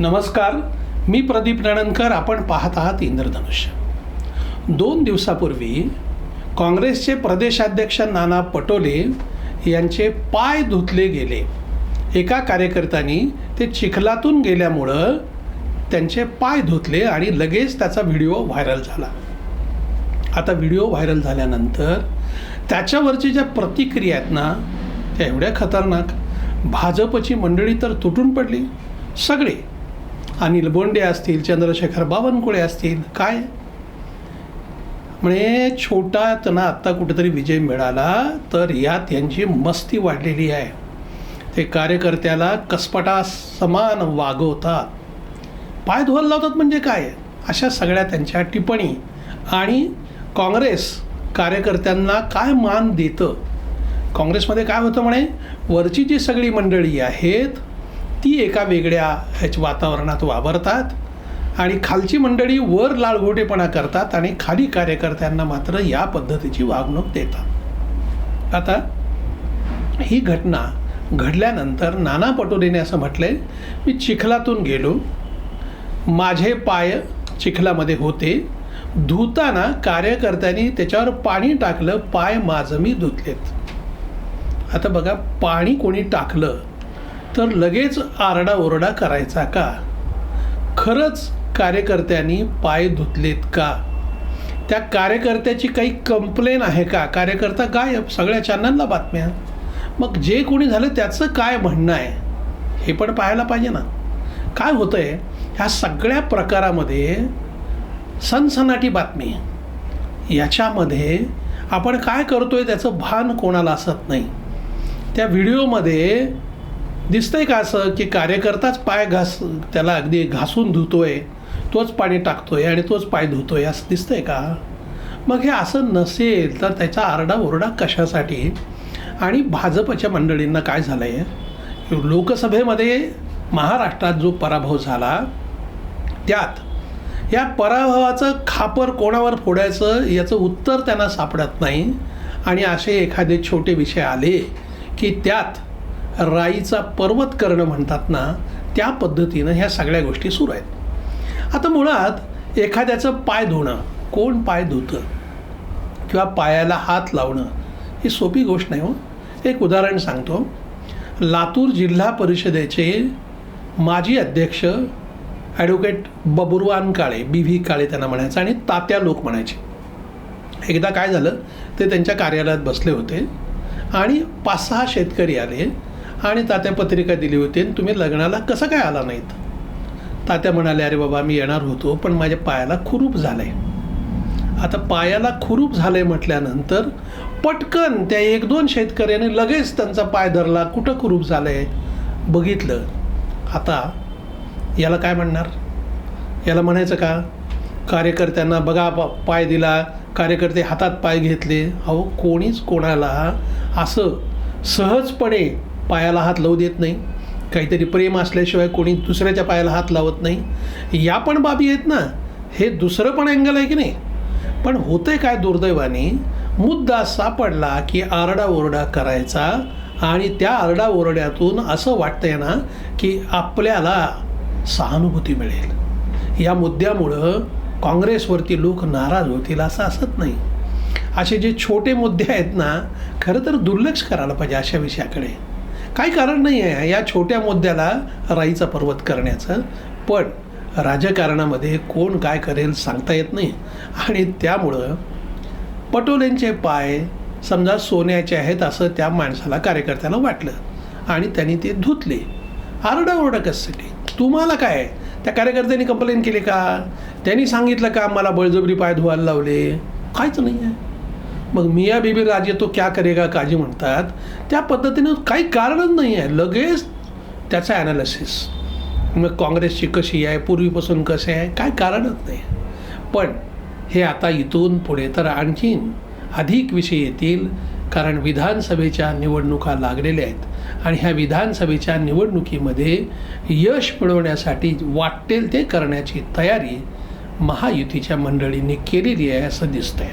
नमस्कार मी प्रदीप नणनकर आपण पाहत आहात इंद्रधनुष्य. दोन दिवसापूर्वी काँग्रेसचे प्रदेशाध्यक्ष नाना पटोले यांचे पाय धुतले गेले. एका कार्यकर्त्यांनी ते चिखलातून गेल्यामुळं त्यांचे पाय धुतले आणि लगेच त्याचा व्हिडिओ व्हायरल झाला. आता व्हिडिओ व्हायरल झाल्यानंतर त्याच्यावरची ज्या प्रतिक्रिया आहेत ना त्या एवढ्या खतरनाक. भाजपची मंडळी तर तुटून पडली. सगळे अनिल बोंडे असतील चंद्रशेखर बावनकुळे असतील काय? म्हणजे छोटा त्यांना आत्ता कुठेतरी विजय मिळाला तर यात यांची मस्ती वाढलेली आहे. ते कार्यकर्त्याला कसपटा समान वागवतात. पाय धुवायला लावतात म्हणजे काय? अशा सगळ्या त्यांच्या टिप्पणी. आणि काँग्रेस कार्यकर्त्यांना काय मान देतं? काँग्रेसमध्ये काय होतं म्हणे? वरची जी सगळी मंडळी आहेत ती एका वेगळ्या ह्याच्या वातावरणात वावरतात आणि खालची मंडळी वर लाळघोटेपणा करतात आणि खाली कार्यकर्त्यांना मात्र या पद्धतीची वागणूक देतात. आता ही घटना घडल्यानंतर नाना पटोलेने असं म्हटलंय मी चिखलातून गेलो. माझे पाय चिखलामध्ये होते. धुताना कार्यकर्त्यांनी त्याच्यावर पाणी टाकलं पाय माझं मी धुतलेत. आता बघा पाणी कोणी टाकलं तर लगेच आरडाओरडा करायचा का? खरंच कार्यकर्त्यांनी पाय धुतलेत का? त्या कार्यकर्त्याची काही कंप्लेन आहे का? कार्यकर्ता गायब सगळ्या चॅनलला बातम्या. मग जे कोणी झालं त्याचं काय म्हणणं आहे? हे पण पाहायला पाहिजे ना. काय होतं आहे ह्या सगळ्या प्रकारामध्ये सनसनाटी बातमी. याच्यामध्ये आपण काय करतो आहे त्याचं भान कोणाला असत नाही. त्या व्हिडिओमध्ये दिसतंय का असं की कार्यकर्ताच पाय घास त्याला अगदी घासून धुतोय तोच पाणी टाकतोय आणि तोच पाय धुतोय असं दिसतंय का? मग हे असं नसेल तर त्याचा आरडाओरडा कशासाठी? आणि भाजपच्या मंडळींना काय झालं आहे लोकसभेमध्ये महाराष्ट्रात जो पराभव झाला त्यात या पराभवाचं खापर कोणावर फोडायचं याचं उत्तर त्यांना सापडत नाही. आणि असे एखादे छोटे विषय आले की त्यात राईचा पर्वत करणं म्हणतात ना त्या पद्धतीनं ह्या सगळ्या गोष्टी सुरू आहेत. आता मुळात एखाद्याचं पाय धुणं कोण पाय धुतं? किंवा पायाला हात लावणं ही सोपी गोष्ट नाही हो. एक उदाहरण सांगतो. लातूर जिल्हा परिषदेचे माजी अध्यक्ष ॲडव्होकेट बबुरवान काळे बी व्ही काळे त्यांना म्हणायचं आणि तात्या लोक म्हणायचे. एकदा काय झालं ते त्यांच्या कार्यालयात बसले होते आणि पाच सहा शेतकरी आले. आणि तात्या पत्रिका दिली होती आणि तुम्ही लग्नाला कसं काय आला नाहीत? तात्या म्हणाले अरे बाबा मी येणार होतो पण माझ्या पायाला खुरूप झालं आहे आता पायाला खुरूप झालं आहे म्हटल्यानंतर पटकन त्या एक दोन शेतकऱ्याने लगेच त्यांचा पाय धरला कुठं कुरूप झालं आहे बघितलं. आता याला काय म्हणणार? याला म्हणायचं का? कार्यकर्त्यांना बघा पाय दिला कार्यकर्ते हातात पाय घेतले. अहो कोणीच कोणाला असं सहजपणे पायाला हात लावू देत नाही. काहीतरी प्रेम असल्याशिवाय कोणी दुसऱ्याच्या पायाला हात लावत नाही. या पण बाबी आहेत ना हे दुसरं पण अँगल आहे की नाही? पण होतंय काय दुर्दैवाने मुद्दा सापडला की आरडाओरडा करायचा आणि त्या आरडाओरड्यातून असं वाटतंय ना की आपल्याला सहानुभूती मिळेल. या मुद्द्यामुळं काँग्रेसवरती लोक नाराज होतील असं असत नाही. असे जे छोटे मुद्दे आहेत ना खरं तर दुर्लक्ष करायला पाहिजे अशा विषयाकडे. काही कारण नाही आहे. या छोट्या मुद्द्याला राईचा पर्वत करण्याचं. पण राजकारणामध्ये कोण काय करेल सांगता येत नाही. आणि त्यामुळं पटोलेंचे पाय समजा सोन्याचे आहेत असं त्या माणसाला कार्यकर्त्याला वाटलं. आणि त्यांनी ते धुतले. आरडाओरडा कससाठी तुम्हाला काय त्या कार्यकर्त्यांनी कंप्लेंट केली का? त्यांनी सांगितलं का? मला बळजबरी पाय धुवायला लावले. काहीच नाही आहे. मग मिया बीबी राजे तो क्या करेगा काजी म्हणतात त्या पद्धतीनं काही कारणच नाही आहे. लगेच त्याचं ॲनालिसिस मग काँग्रेसची कशी आहे पूर्वीपासून कसे आहे काय कारणच नाही. पण हे आता इथून पुढे तर आणखीन अधिक विषय येतील कारण विधानसभेच्या निवडणुका लागलेल्या आहेत. आणि ह्या विधानसभेच्या निवडणुकीमध्ये यश मिळवण्यासाठी वाटेल ते करण्याची तयारी महायुतीच्या मंडळींनी केलेली आहे असं दिसतंय.